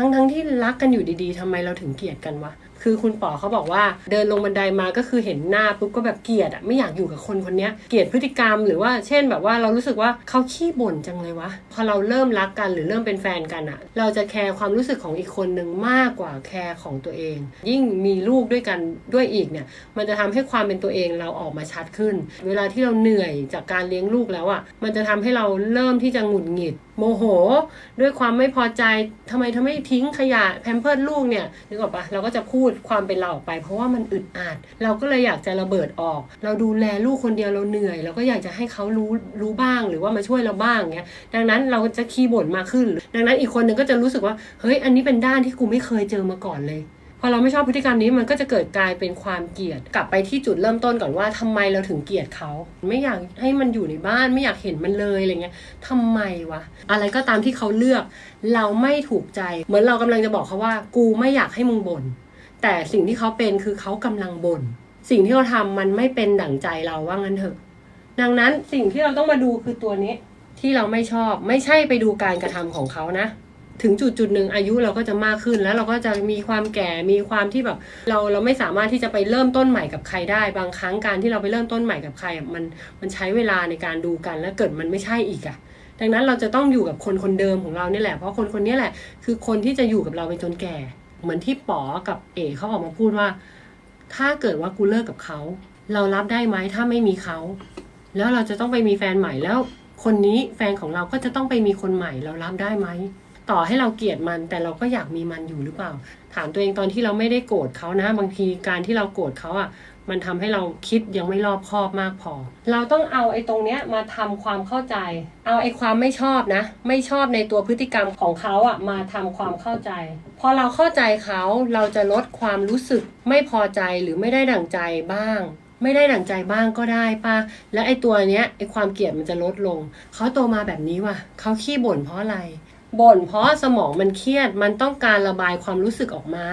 ทั้งทั้งที่รักกันอยู่ดีๆทำไมเราถึงเกลียดกันวะ คือคุณป๋อเขาบอกว่าเดินลงบันไดมาก็คือเห็นหน้าปุ๊บก็แบบเกลียดอะไม่อยากอยู่กับคนคนนี้เกลียดพฤติกรรมหรือว่าเช่นแบบว่าเรารู้สึกว่าเขาขี้บ่นจังเลยวะพอเราเริ่มรักกันหรือเริ่มเป็นแฟนกันอะเราจะแคร์ความรู้สึกของอีกคนหนึ่งมากกว่าแคร์ของตัวเอง ยิ่งมีลูกด้วยกันด้วยอีกเนี่ยมันจะทำให้ความเป็นตัวเองเราออกมาชัดขึ้น เวลาที่เราเหนื่อยจากการเลี้ยงลูกแล้วอะ่ะมันจะทำให้เราเริ่มที่จะหงุดหงิดโมโห ด้วยความไม่พอใจทำไมทำไมทิ้งขยะแพมเพิร์ดลูกเนี่ยนึกออกปะเราก็จะพูดความเป็นเราออกไป เพราะว่ามันอึดอัดเราก็เลยอยากจะระเบิดออก เราดูแลลูกคนเดียวเราเหนื่อยเราก็อยากจะให้เขารู้รู้บ้างหรือว่ามาช่วยเราบ้างเงี้ยดังนั้นเราจะขี้บ่นมากขึ้น ดังนั้นอีกคนหนึ่งก็จะรู้สึกว่าเฮ้ยอันนี้เป็นด้านที่กูไม่เคยเจอมาก่อนเลยพอเราไม่ชอบพฤติกรรมนี้มันก็จะเกิดกลายเป็นความเกลียด กลับไปที่จุดเริ่มต้นก่อนว่าทำไมเราถึงเกลียดเขา ไม่อยากให้มันอยู่ในบ้านไม่อยากเห็นมันเลยอะไรเงี้ยทำไมวะ อะไรก็ตามที่เขาเลือก เราไม่ถูกใจ เหมือนเรากำลังจะบอกเขาว่า กูไม่อยากให้มึงบ่น แต่สิ่งที่เขาเป็นคือเขากำลังบ่นสิ่งที่เขาทำมันไม่เป็นดั่งใจเราว่างั้นเถอะ ดังนั้นสิ่งที่เราต้องมาดูคือตัวนี้ที่เราไม่ชอบไม่ใช่ไปดูการกระทำของเขานะ ถึงจุดจุดหนึ่งอายุเราก็จะมากขึ้นแล้วเราก็จะมีความแก่มีความที่แบบ เราเราไม่สามารถที่จะไปเริ่มต้นใหม่กับใครได้ บางครั้งการที่เราไปเริ่มต้นใหม่กับใครมันมันใช้เวลาในการดูกันแล้วเกิดมันไม่ใช่อีกอะดังนั้นเราจะต้องอยู่กับคนคนเดิมของเราเนี่ยแหละ เพราะคนคนนี้แหละ คือคนที่จะอยู่กับเราไปจนแก่ เหมือนที่ป๋อกับเอ๋เขาออกมาพูดว่า ถ้าเกิดว่ากูเลิกกับเขา เรารับได้ไหมถ้าไม่มีเขา แล้วเราจะต้องไปมีแฟนใหม่แล้ว คนนี้แฟนของเราก็จะต้องไปมีคนใหม่ เรารับได้ไหมต่อให้เราเกลียดมันแต่เราก็อยากมีมันอยู่หรือเปล่า ถามตัวเองตอนที่เราไม่ได้โกรธเขานะ บางทีการที่เราโกรธเขาอะ มันทำให้เราคิดยังไม่รอบคอบมากพอ เราต้องเอาไอ้ตรงเนี้ยมาทำความเข้าใจ เอาไอ้ความไม่ชอบนะ ไม่ชอบในตัวพฤติกรรมของเขาอะมาทำความเข้าใจ พอเราเข้าใจเขาเราจะลดความรู้สึกไม่พอใจหรือไม่ได้ดั่งใจบ้าง ไม่ได้ดั่งใจบ้างก็ได้ป่ะแล้วไอ้ตัวเนี้ยไอ้ความเกลียดมันจะลดลงเขาโตมาแบบนี้ว่ะเขาขี้บ่นเพราะอะไร บ่นเพราะสมองมันเครียดมันต้องการระบายความรู้สึกออกมา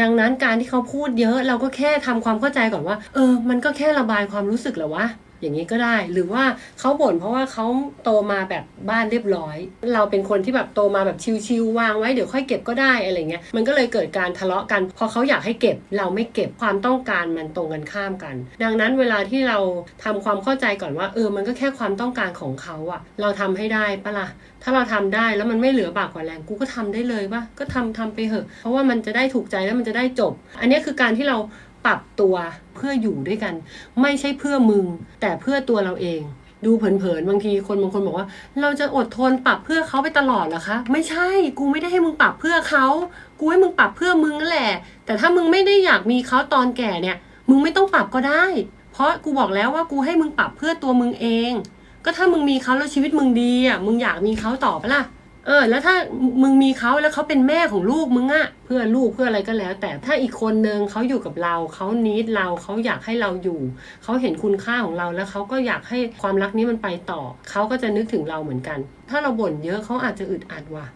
ดังนั้นการที่เขาพูดเยอะเราก็แค่ทำความเข้าใจก่อนว่า เออ มันก็แค่ระบายความรู้สึกแหละวะ อย่างนี้ก็ได้ หรือว่าเขาบ่นเพราะว่าเขาโตมาแบบบ้านเรียบร้อย เราเป็นคนที่แบบโตมาแบบชิวๆวางไว้เดี๋ยวค่อยเก็บก็ได้อะไรเงี้ยมันก็เลยเกิดการทะเลาะกัน พอเขาอยากให้เก็บเราไม่เก็บความต้องการมันตรงกันข้ามกัน ดังนั้นเวลาที่เราทำความเข้าใจก่อนว่าเออมันก็แค่ความต้องการของเขาอะเราทำให้ได้ปะล่ะถ้าเราทำได้แล้วมันไม่เหลือบากกว่าแรงกูก็ทำได้เลยว่าก็ทำทำไปเถอะ เพราะว่ามันจะได้ถูกใจแล้วมันจะได้จบ อันนี้คือการที่เรา ปรับตัวเพื่ออยู่ด้วยกัน ไม่ใช่เพื่อมึง แต่เพื่อตัวเราเอง ดูเผินๆบางทีคนบางคนบอกว่า เราจะอดทนปรับเพื่อเขาไปตลอดเหรอคะไม่ใช่กูไม่ได้ให้มึงปรับเพื่อเขากูให้มึงปรับเพื่อมึงนั่นแหละ แต่ถ้ามึงไม่ได้อยากมีเขาตอนแก่เนี่ย มึงไม่ต้องปรับก็ได้ เพราะกูบอกแล้วว่ากูให้มึงปรับเพื่อตัวมึงเอง ก็ถ้ามึงมีเขาแล้วชีวิตมึงดีอะมึงอยากมีเขาต่อปะล่ะ เออ แล้วถ้ามึงมีเขาแล้วเขาเป็นแม่ของลูกมึงอะเพื่อลูกเพื่ออะไรก็แล้ว แต่ถ้าอีกคนนึงเขาอยู่กับเราเขานิดเราเขาอยากให้เราอยู่เขาเห็นคุณค่าของเราแล้วเขาก็อยากให้ความรักนี้มันไปต่อเขาก็จะนึกถึงเราเหมือนกัน ถ้าเราบ่นเยอะเขาอาจจะอึดอัดว่ะ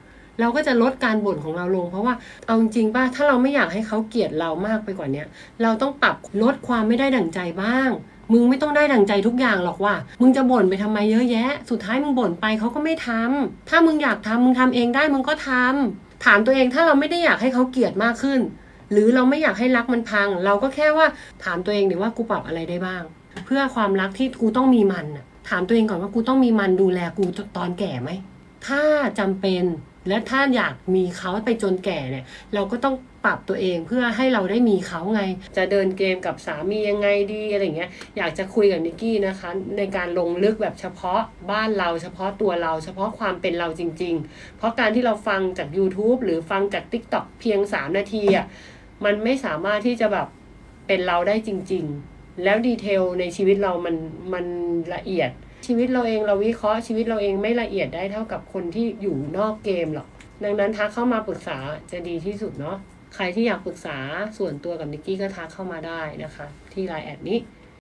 เราก็จะลดการบ่นของเราลง เพราะว่าเอาจริงป่ะถ้าเราไม่อยากให้เขาเกลียดเรามากไปกว่าเนี้ยเราต้องปรับลดความไม่ได้ดั่งใจบ้าง มึงไม่ต้องได้ดั่งใจทุกอย่างหรอกว่ามึงจะบ่นไปทำไมเยอะแยะ สุดท้ายมึงบ่นไปเขาก็ไม่ทำถ้ามึงอยากทำมึงทำเองได้มึงก็ทำถามตัวเองถ้าเราไม่ได้อยากให้เขาเกลียดมากขึ้น หรือเราไม่อยากให้รักมันพัง เราก็แค่ว่าถามตัวเองดิว่ากูปรับอะไรได้บ้าง เพื่อความรักที่กูต้องมีมันน่ะถามตัวเองก่อนว่ากูต้องมีมันดูแลกูตอนแก่ไหมถ้าจำเป็น และถ้าอยากมีเขาไปจนแก่เนี่ย เราก็ต้องปรับตัวเองเพื่อให้เราได้มีเขาไง จะเดินเกมกับสามียังไงดีอะไรเงี้ย อยากจะคุยกับนิกกี้นะคะ ในการลงลึกแบบเฉพาะบ้านเราเฉพาะตัวเราเฉพาะความเป็นเราจริง ๆ เพราะการที่เราฟังจาก YouTube หรือฟังจาก TikTok เพียง 3 นาทีอะมันไม่สามารถที่จะแบบเป็นเราได้จริง ๆ แล้วดีเทลในชีวิตเรามันมันละเอียด ชีวิตเราเองเราวิเคราะห์ชีวิตเราเองไม่ละเอียดได้เท่ากับคนที่อยู่นอกเกมหรอก ดังนั้นทักเข้ามาปรึกษาจะดีที่สุดเนาะใครที่อยากปรึกษาส่วนตัวกับนิกกี้ก็ทักเข้ามาได้นะคะ ที่ไลน์แอดนี้